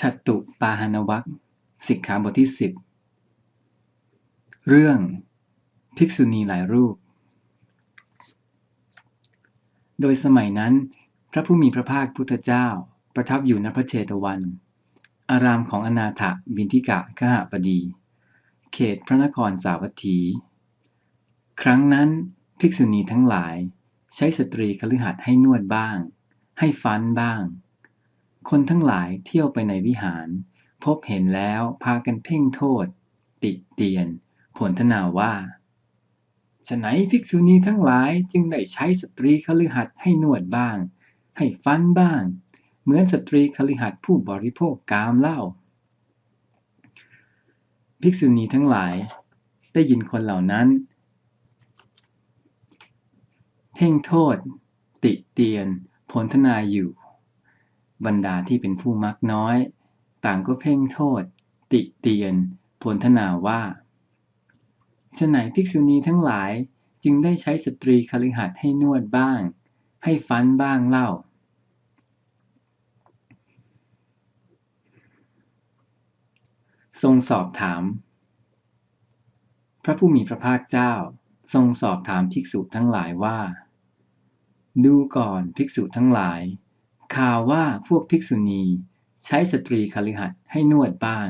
ฉัตุปาหานวัคสิกขาบทที่สิบเรื่องภิกษุณีหลายรูป โดยสมัยนั้น พระผู้มีพระภาคพุทธเจ้า ประทับอยู่ณพระเชตวัน อารามของอนาถบินทิกะขหบดี เขตพระนครสาวัตถี ครั้งนั้นภิกษุณีทั้งหลาย ใช้สตรีคฤหัสถ์ให้นวดบ้าง ให้ฟันบ้าง คนทั้งหลายเที่ยวไปในวิหาร พบเห็นแล้วพากันเพ่งโทษ ติเตียน ผลทนาว่าฉะไหนภิกษุณีทั้งหลายจึงได้ใช้สตรีคฤหัสถ์ให้นวดบ้าง ให้ฟันบ้าง เหมือนสตรีคฤหัสถ์ผู้บริโภคกามเล่าภิกษุณีทั้งหลาย ได้ยินคนเหล่านั้น เพ่งโทษ ติเตียนผลทนาอยู่ บรรดาที่เป็นผู้มักน้อย ต่างก็เพ่งโทษ ติเตียนผลทนาว่าฉะไหนภิกษุณีทั้งหลายจึงได้ใช้สตรีคฤหัสถ์ให้นวดบ้าง ให้ฟันบ้างเล่า ทรงสอบถาม พระผู้มีพระภาคเจ้า ทรงสอบถามภิกษุทั้งหลายว่า ดูก่อนภิกษุทั้งหลาย ข่าวว่าพวกภิกษุณี ใช้สตรีคฤหัสถ์ให้นวดบ้าง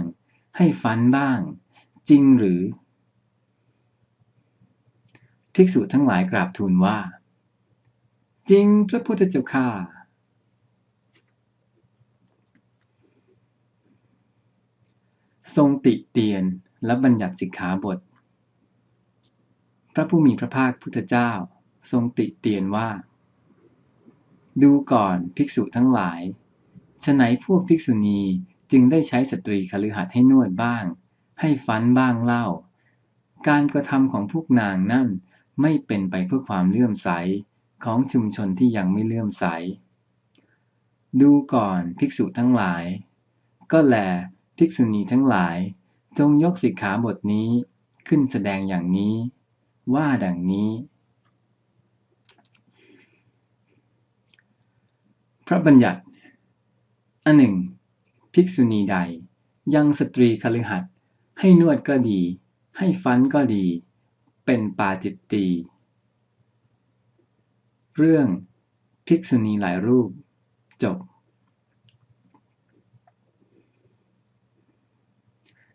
ให้ฟันบ้าง จริงหรือ ภิกษุทั้งหลายกราบทูลว่า จริงพระพุทธเจ้าข้าทรงติเตียนและบัญญัติสิกขาบท พระผู้มีพระภาคพุทธเจ้า ทรงติเตียนว่า ดูก่อนภิกษุทั้งหลายฉะไหนพวกภิกษุณีจึงได้ใช้สตรีคฤหัสถ์ให้นวดบ้าง ให้ฟันบ้างเล่า การกระทำของพวกนางนั่นไม่เป็นไปเพื่อความเลื่อมใสของชุมชนที่ยังไม่เลื่อมใส ดูก่อนภิกษุทั้งหลาย ก็แลภิกษุณีทั้งหลาย จงยกสิกขาบทนี้ขึ้นแสดงอย่างนี้ ว่าดังนี้ พระบัญญัติ อันหนึ่ง ภิกษุณีใด ยังสตรีคฤหัสถ์ให้นวดก็ดี ให้ฟันก็ดี เป็นปาจิตตี เรื่องภิกษุณีหลายรูป จบ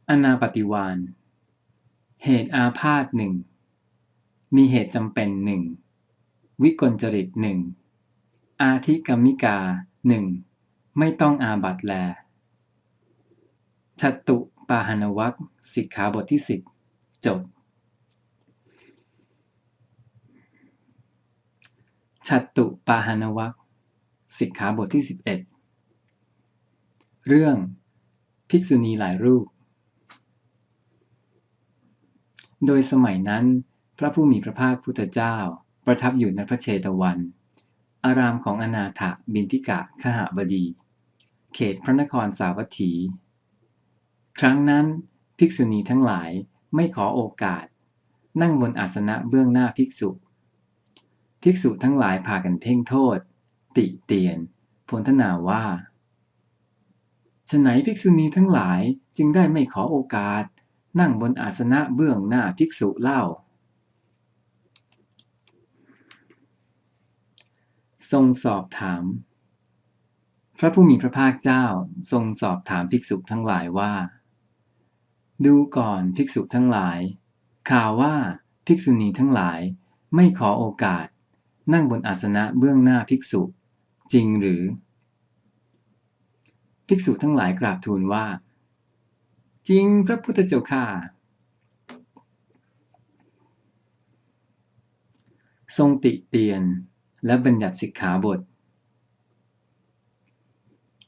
อนาปฏิวานเหตุอาพาธหนึ่ง มีเหตุจำเป็นหนึ่ง วิกลจริตหนึ่ง อาธิกรรมิกาหนึ่งไม่ต้องอาบัตแลชัตตุปาหานวัคสิกขาบทที่สิบจบชัตตุปาหานวัคสิกขาบทที่สิบเอ็ดเรื่องภิกษุณีหลายรูป โดยสมัยนั้น พระผู้มีพระภาคพุทธเจ้า ประทับอยู่ในพระเชตวัน อารามของอนาถบินทิกะขหบดี เขตพระนครสาวัตถี ครั้งนั้นภิกษุณีทั้งหลายไม่ขอโอกาส นั่งบนอาสนะเบื้องหน้าภิกษุ ภิกษุทั้งหลายพากันเพ่งโทษ ติเตียนพลทนาว่าฉไหนภิกษุณีทั้งหลายจึงได้ไม่ขอโอกาส นั่งบนอาสนะเบื้องหน้าภิกษุเล่า ทรงสอบถาม พระผู้มีพระภาคเจ้าทรงสอบถามภิกษุทั้งหลายว่า ดูก่อนภิกษุทั้งหลาย ข่าวว่าภิกษุณีทั้งหลายไม่ขอโอกาส นั่งบนอาสนะเบื้องหน้าภิกษุ จริงหรือ ภิกษุทั้งหลายกราบทูลว่า จริงพระพุทธเจ้าข้าทรงติเตียน และบัญญัติสิกขาบท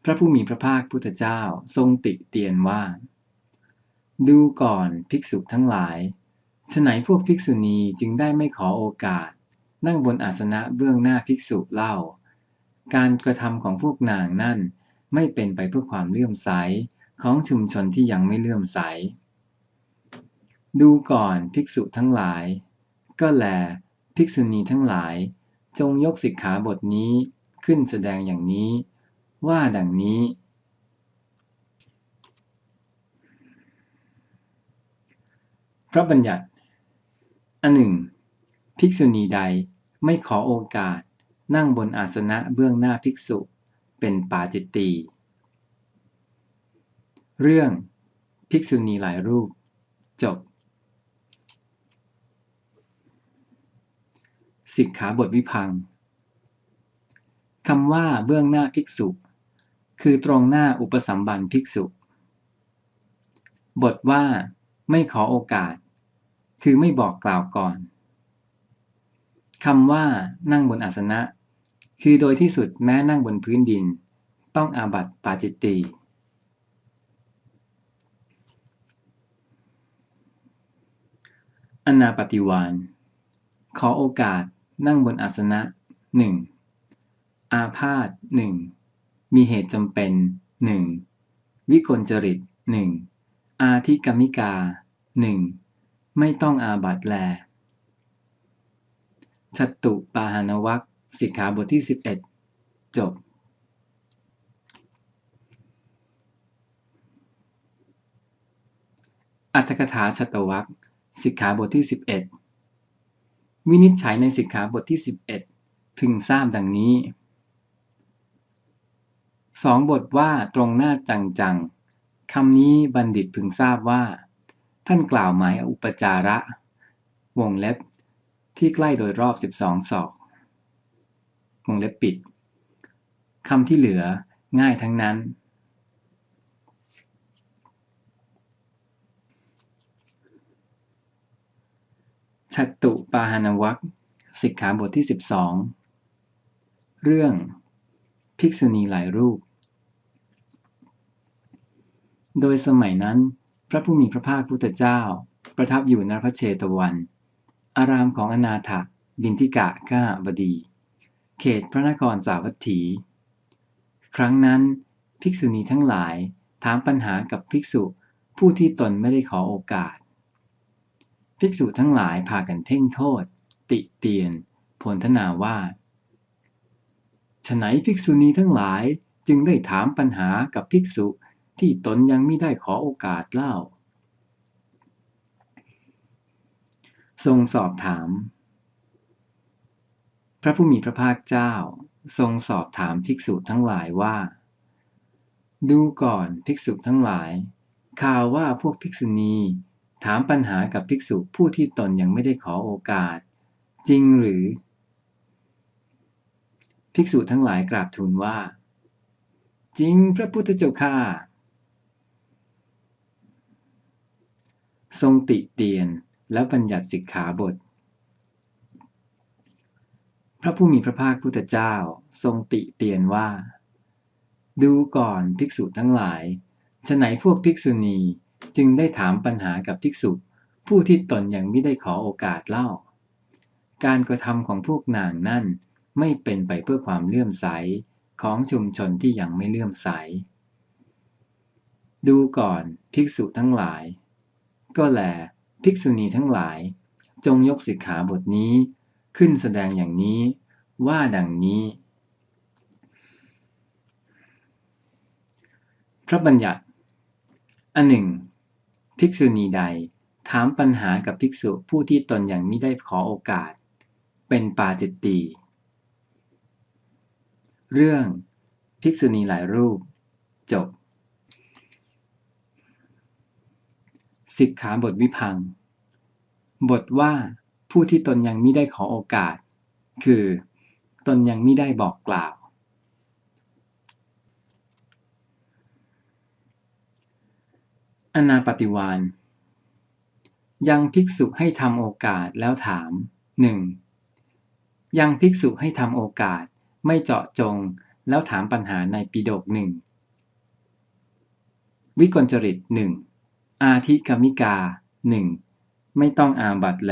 พระผู้มีพระภาคพุทธเจ้าทรงติเตียนว่า ดูก่อนภิกษุทั้งหลายฉไหนพวกภิกษุณีจึงได้ไม่ขอโอกาส นั่งบนอาสนะเบื้องหน้าภิกษุเล่า การกระทำของพวกนางนั่นไม่เป็นไปเพื่อความเลื่อมใสของชุมชนที่ยังไม่เลื่อมใส ดูก่อนภิกษุทั้งหลาย ก็แล ภิกษุณีทั้งหลาย จงยกสิกขาบทนี้ขึ้นแสดงอย่างนี้ ว่าดังนี้ พระบัญญัติอันหนึ่ง ภิกษุณีใดไม่ขอโอกาสนั่งบนอาสนะเบื้องหน้าภิกษุเป็นปาจิตตีเรื่องภิกษุณีหลายรูป จบ สิกขาบทวิพังคำว่าเบื้องหน้าภิกษุ คือตรงหน้าอุปสัมบันภิกษุ บทว่า ไม่ขอโอกาส คือไม่บอกกล่าวก่อนคำว่า นั่งบนอาสนะ คือโดยที่สุดแม้นั่งบนพื้นดิน ต้องอาบัติปาจิตตีอนาปฏิวานขอโอกาส นั่งบนอาสนะหนึ่งอาพาธหนึ่งมีเหตุจำเป็นหนึ่งวิกลจริตหนึ่งอาทิกรรมิกาหนึ่งไม่ต้องอาบัตแลชัตตุปาหานวัคสิกขาบทที่สิบเอ็ดจบ อัตถกถาชัตวัคสิกขาบทที่สิบเอ็ด วินิจฉัยในสิกขาบทที่สิบเอ็ดพึงทราบดังนี้สองบทว่าตรงหน้าจังๆคำนี้บัณฑิตพึงทราบว่า ท่านกล่าวหมายอุปจาระ วงเล็บที่ใกล้โดยรอบสิบสองศอก วงเล็บปิดคำที่เหลือง่ายทั้งนั้น ชัตตุปาหานวัคสิกขาบทที่สิบสองเรื่องภิกษุณีหลายรูป โดยสมัยนั้น พระผู้มีพระภาคพุทธเจ้า ประทับอยู่ณพระเชตวัน อารามของอนาถบินทิกะข้าบดี เขตพระนครสาวัตถี ครั้งนั้นภิกษุณีทั้งหลายถามปัญหากับภิกษุผู้ที่ตนไม่ได้ขอโอกาส ภิกษุทั้งหลายพากันเท่งโทษ ติเตียนพลทนาว่าฉไหนภิกษุณีทั้งหลายจึงได้ถามปัญหากับภิกษุที่ตนยังไม่ได้ขอโอกาสเล่า ทรงสอบถาม พระผู้มีพระภาคเจ้า ทรงสอบถามภิกษุทั้งหลายว่า ดูก่อนภิกษุทั้งหลายข่าวว่าพวกภิกษุณี ถามปัญหากับภิกษุผู้ที่ตนยังไม่ได้ขอโอกาส จริงหรือ ภิกษุทั้งหลายกราบทูลว่า จริงพระพุทธเจ้าข้าทรงติเตียนและบัญญัติสิกขาบท พระผู้มีพระภาคพุทธเจ้าทรงติเตียนว่า ดูก่อนภิกษุทั้งหลายฉไหนพวกภิกษุณี จึงได้ถามปัญหากับภิกษุ ผู้ที่ตนยังไม่ได้ขอโอกาสเล่า การกระทำของพวกนางนั่นไม่เป็นไปเพื่อความเลื่อมใสของชุมชนที่ยังไม่เลื่อมใส ดูก่อนภิกษุทั้งหลาย ก็แล ภิกษุณีทั้งหลาย จงยกสิกขาบทนี้ขึ้นแสดงอย่างนี้ ว่าดังนี้ พระบัญญัติ อันหนึ่ง ภิกษุณีใด ถามปัญหากับภิกษุผู้ที่ตนยังไม่ได้ขอโอกาส เป็นปาจิตตีเรื่องภิกษุณีหลายรูป จบ สิกขาบทวิพัง บทว่าผู้ที่ตนยังไม่ได้ขอโอกาส คือ ตนยังไม่ได้บอกกล่าว อนาปฏิวานยังภิกษุให้ทำโอกาสแล้วถามหนึ่งยังภิกษุให้ทำโอกาสไม่เจาะจงแล้วถามปัญหาในปีดกหนึ่งวิกลจริตหนึ่งอาทิกมิกาหนึ่งไม่ต้องอาบัตแล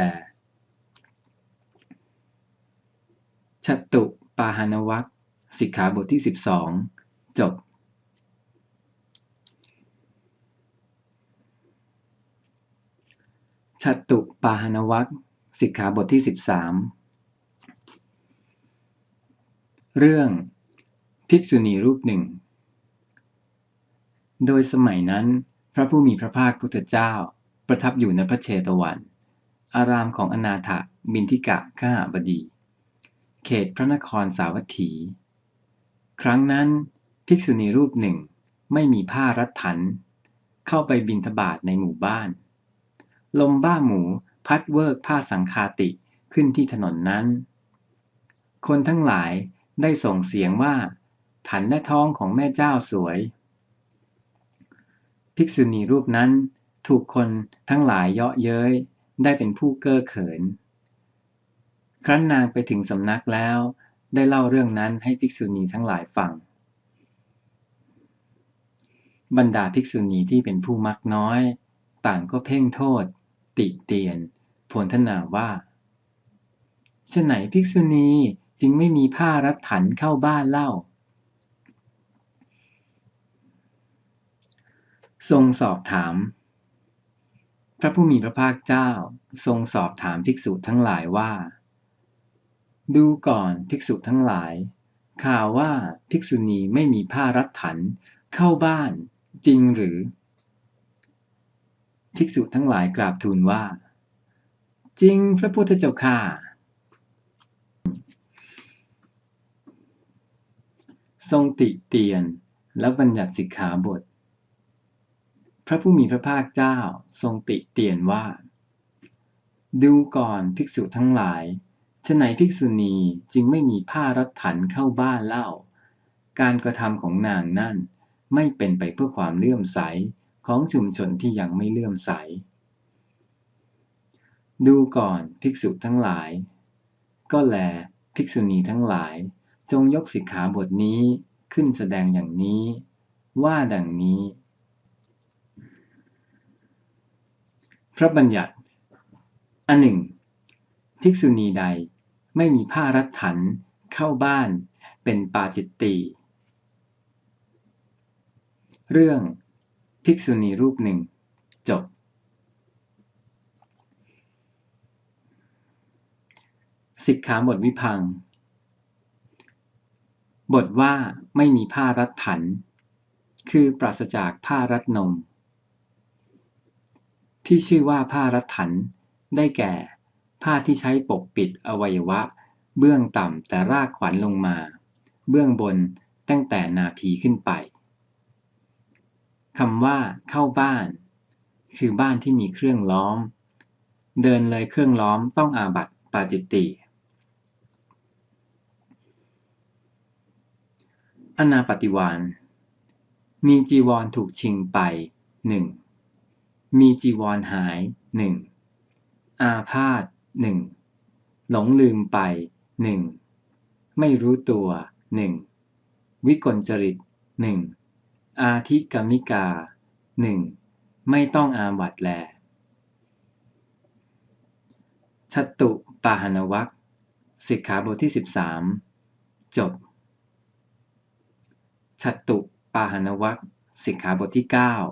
ชตุปาหานวัคสิกขาบทที่สิบสองจบ ชัตุปาหนวัคสิกขาบทที่สิบสามเรื่องภิกษุณีรูปหนึ่ง โดยสมัยนั้น พระผู้มีพระภาคพุทธเจ้า ประทับอยู่ในพระเชตวัน อารามของอนาถบินทิกะขหาบดี เขตพระนครสาวัตถี ครั้งนั้น ภิกษุณีรูปหนึ่งไม่มีผ้ารัดถัน เข้าไปบินทบาทในหมู่บ้าน ลมบ้าหมู พัดเวิกผ้าสังคาติขึ้นที่ถนนนั้น คนทั้งหลายได้ส่งเสียงว่าถันและท้องของแม่เจ้าสวย ภิกษุณีรูปนั้นถูกคนทั้งหลายเยาะเย้ยได้เป็นผู้เก้อเขิน ครั้นนางไปถึงสำนักแล้ว ได้เล่าเรื่องนั้นให้ภิกษุณีทั้งหลายฟัง บรรดาภิกษุณีที่เป็นผู้มักน้อย ต่างก็เพ่งโทษ ติเตียนผลทนาว่าฉไหนภิกษุณีจึงไม่มีผ้ารัดถันเข้าบ้านเล่า ทรงสอบถาม พระผู้มีพระภาคเจ้าทรงสอบถามภิกษุทั้งหลายว่า ดูก่อนภิกษุทั้งหลาย ข่าวว่าภิกษุณีไม่มีผ้ารัดถันเข้าบ้านจริงหรือ ภิกษุทั้งหลายกราบทูลว่า จริงพระพุทธเจ้าค่ะ ทรงติเตียนและบัญญัติสิกขาบท พระผู้มีพระภาคเจ้าทรงติเตียนว่า ดูก่อนภิกษุทั้งหลายฉไหนภิกษุณีจึงไม่มีผ้ารัดถันเข้าบ้านเล่า การกระทำของนางนั่นไม่เป็นไปเพื่อความเลื่อมใส ของชุมชนที่ยังไม่เลื่อมใส ดูก่อนภิกษุทั้งหลาย ก็แลภิกษุณีทั้งหลาย จงยกสิกขาบทนี้ขึ้นแสดงอย่างนี้ ว่าดังนี้ พระบัญญัติ อันหนึ่ง ภิกษุณีใดไม่มีผ้ารัดถันเข้าบ้านเป็นปาจิตตีเรื่อง ภิกษุณีรูปหนึ่ง จบ สิกขาบทวิพัง บทว่าไม่มีผ้ารัดถัน คือปราศจากผ้ารัดนม ที่ชื่อว่าผ้ารัดถัน ได้แก่ ผ้าที่ใช้ปกปิดอวัยวะ เบื้องต่ำแต่รากขวัญลงมา เบื้องบนตั้งแต่นาพีขึ้นไป คำว่า เข้าบ้าน คือบ้านที่มีเครื่องล้อม เดินเลยเครื่องล้อมต้องอาบัติปาจิตติอนาปฏิวาน มีจีวรถูกชิงไปหนึ่งมีจีวรหายหนึ่งอาพาธหนึ่งหลงลืมไปหนึ่งไม่รู้ตัวหนึ่งวิกลจริตหนึ่ง อาทิกรมิกาหนึ่งไม่ต้องอาบัตแลชัตุปาหนวัคสิกขาบทที่สิบสามจบชัตตุปาหนวัคสิกขาบทที่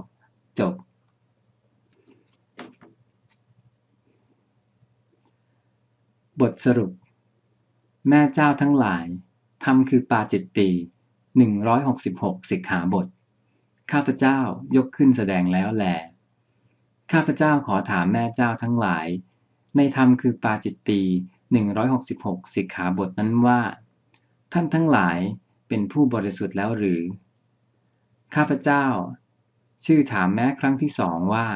9 จบ บทสรุป แม่เจ้าทั้งหลายทำคือปาจิตตี166 สิกขาบท ข้าพเจ้ายกขึ้นแสดงแล้วแล ข้าพเจ้าขอถามแม่เจ้าทั้งหลาย ในธรรมคือปาจิตตี166 สิกขาบทนั้นว่า ท่านทั้งหลายเป็นผู้บริสุทธิ์แล้วหรือ ข้าพเจ้า ชื่อถามแม้ครั้งที่สองว่า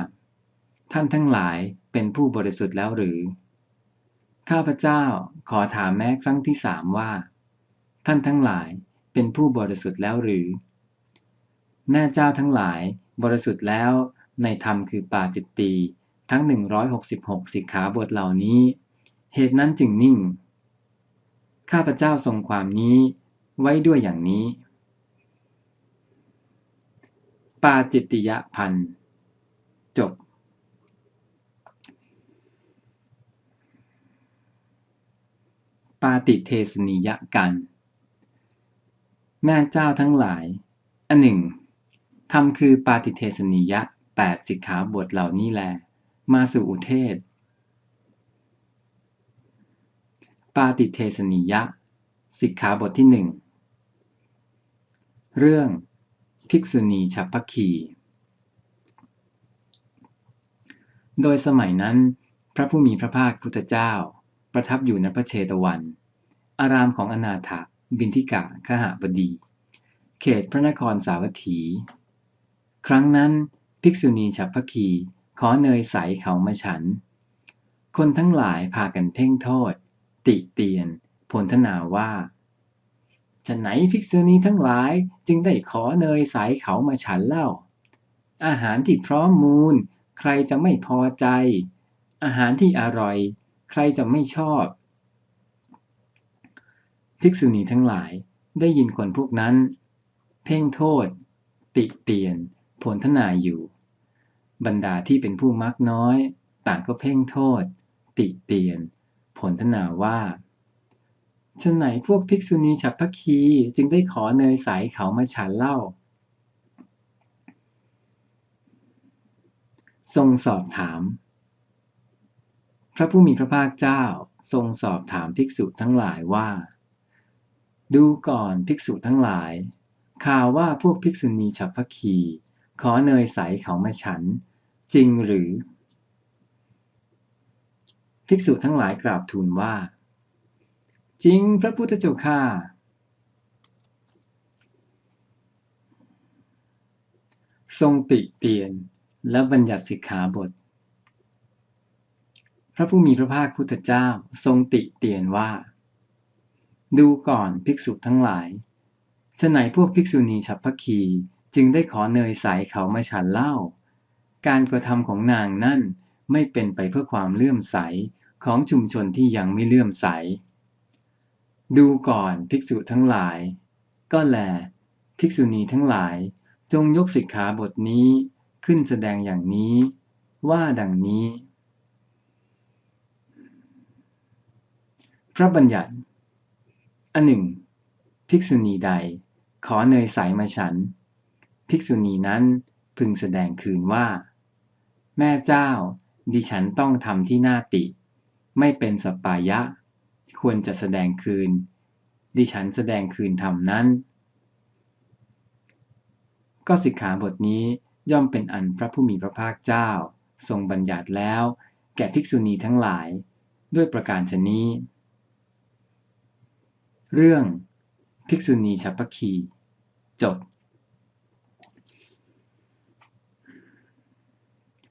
ท่านทั้งหลายเป็นผู้บริสุทธิ์แล้วหรือ ข้าพเจ้าขอถามแม้ครั้งที่สามว่า ท่านทั้งหลายเป็นผู้บริสุทธิ์แล้วหรือ แม่เจ้าทั้งหลาย บริสุทธิ์แล้วในธรรมคือปาจิตตีทั้ง 166 สิกขาบทเหล่านี้ เหตุนั้นจึงนิ่ง ข้าพเจ้าทรงความนี้ไว้ด้วยอย่างนี้ ปาจิตติยพันจบ ปาติเทสนิยกัน แม่เจ้าทั้งหลาย อันหนึ่ง ทำคือปาติเทสนิยะแปดสิกขาบทเหล่านี้แล มาสู่อุเทศ ปาติเทสนิยะสิกขาบทที่หนึ่งเรื่องภิกษุณีฉัพพคีโดยสมัยนั้น พระผู้มีพระภาคพุทธเจ้า ประทับอยู่ณพระเชตวัน อารามของอนาถบินทิกะขหบดี เขตพระนครสาวัตถี ครั้งนั้นภิกษุณีฉับพคีขอเนยใสเขามาฉัน คนทั้งหลายพากันเพ่งโทษ ติเตียนพลทนาว่าฉะไหนภิกษุณีทั้งหลายจึงได้ขอเนยใสเขามาฉันเล่า อาหารที่พร้อมมูล ใครจะไม่พอใจ อาหารที่อร่อย ใครจะไม่ชอบ ภิกษุณีทั้งหลายได้ยินคนพวกนั้น เพ่งโทษ ติเตียน ผลทนาอยู่ บรรดาที่เป็นผู้มักน้อย ต่างก็เพ่งโทษ ติเตียน ผลทนาว่าฉะไหนพวกภิกษุณีฉับพัคีจึงได้ขอเนยใสเขามาฉันเล่า ทรงสอบถาม พระผู้มีพระภาคเจ้าทรงสอบถามภิกษุทั้งหลายว่า ดูก่อนภิกษุทั้งหลาย ข่าวว่าพวกภิกษุณีฉับพัคี ขอเนยใสเขามาฉัน จริงหรือ ภิกษุทั้งหลายกราบทูลว่า จริงพระพุทธเจ้าข้าทรงติเตียนและบัญญัติสิกขาบท พระผู้มีพระภาคพุทธเจ้าทรงติเตียนว่า ดูก่อนภิกษุทั้งหลายฉไหนพวกภิกษุณีฉับพคี จึงได้ขอเนยใสเขามาฉันเล่าการกระทำของนางนั่นไม่เป็นไปเพื่อความเลื่อมใสของชุมชนที่ยังไม่เลื่อมใส ดูก่อนภิกษุทั้งหลาย ก็แล ภิกษุณีทั้งหลาย จงยกสิกขาบทนี้ขึ้นแสดงอย่างนี้ ว่าดังนี้ พระบัญญัติอันหนึ่ง ภิกษุณีใด ขอเนยใสมาฉัน ภิกษุณีนั้นพึงแสดงคืนว่า แม่เจ้า ดิฉันต้องทำที่หน้าติ ไม่เป็นสปายะ ควรจะแสดงคืน ดิฉันแสดงคืนธรรมนั้น ก็สิกขาบทนี้ย่อมเป็นอันพระผู้มีพระภาคเจ้า ทรงบัญญัติแล้ว แก่ภิกษุณีทั้งหลาย ด้วยประการชนี้ เรื่อง ภิกษุณีฉัพพคี จบ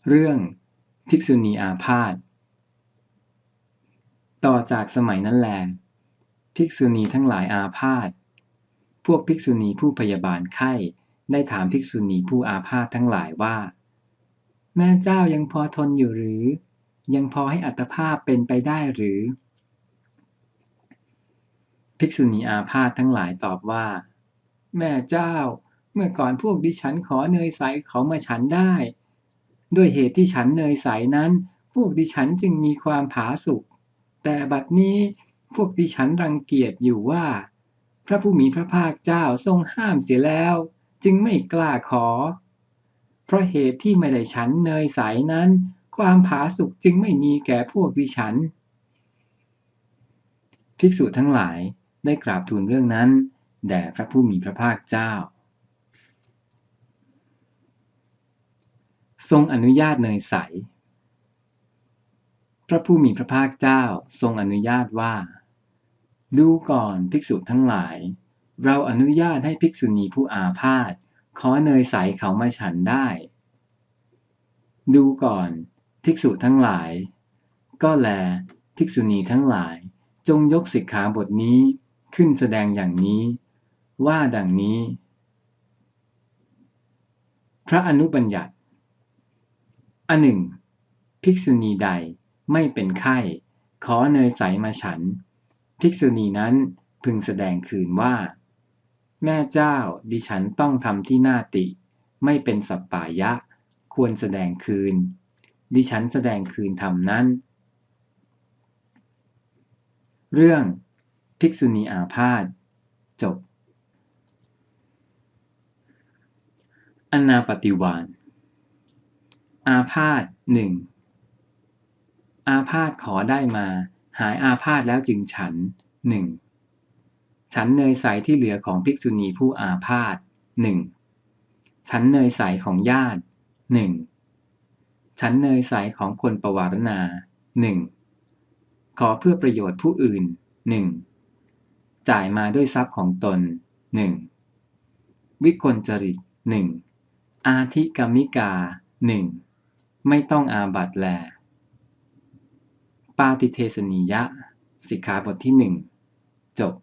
เรื่องภิกษุณีอาพาธต่อจากสมัยนั้นแล ภิกษุณีทั้งหลายอาพาธพวกภิกษุณีผู้พยาบาลไข้ได้ถามภิกษุณีผู้อาพาธทั้งหลายว่า แม่เจ้ายังพอทนอยู่หรือ ยังพอให้อัตภาพเป็นไปได้หรือ ภิกษุณีอาพาธทั้งหลายตอบว่า แม่เจ้า เมื่อก่อนพวกดิฉันขอเนยใสเขามาฉันได้ ด้วยเหตุที่ฉันเนยใสนั้น พวกดิฉันจึงมีความผาสุกแต่บัดนี้พวกดิฉันรังเกียจอยู่ว่า พระผู้มีพระภาคเจ้าทรงห้ามเสียแล้ว จึงไม่กล้าขอ เพราะเหตุที่ไม่ได้ฉันเนยใสนั้น ความผาสุกจึงไม่มีแก่พวกดิฉัน ภิกษุทั้งหลายได้กราบทูลเรื่องนั้น แด่พระผู้มีพระภาคเจ้า ทรงอนุญาตเนยใส พระผู้มีพระภาคเจ้าทรงอนุญาตว่า ดูก่อนภิกษุทั้งหลาย เราอนุญาตให้ภิกษุณีผู้อาพาธขอเนยใสเขามาฉันได้ ดูก่อน ภิกษุทั้งหลาย ก็แล ภิกษุณีทั้งหลาย จงยกสิกขาบทนี้ขึ้นแสดงอย่างนี้ ว่าดังนี้ พระอนุบัญญัติ อันหนึ่ง ภิกษุณีใดไม่เป็นไข้ ขอเนยใสมาฉัน ภิกษุณีนั้นพึงแสดงคืนว่า แม่เจ้าดิฉันต้องทำที่หน้าติ ไม่เป็นสัปปายะ ควรแสดงคืน ดิฉันแสดงคืนทำนั้น เรื่องภิกษุณีอาพาธจบอนาปฏิวาน อาพาธหนึ่งอาพาธขอได้มา หายอาพาธแล้วจึงฉันหนึ่งฉันเนยใสที่เหลือของภิกษุณีผู้อาพาธหนึ่งฉันเนยใสของญาติหนึ่งฉันเนยใสของคนประวารณาหนึ่งขอเพื่อประโยชน์ผู้อื่นหนึ่งจ่ายมาด้วยทรัพย์ของตนหนึ่งวิกลจริตหนึ่งอาธิกรรมิกาหนึ่ง ไม่ต้องอาบัตแล ปาติเทสนิยะ สิกขาบทที่หนึ่งจบ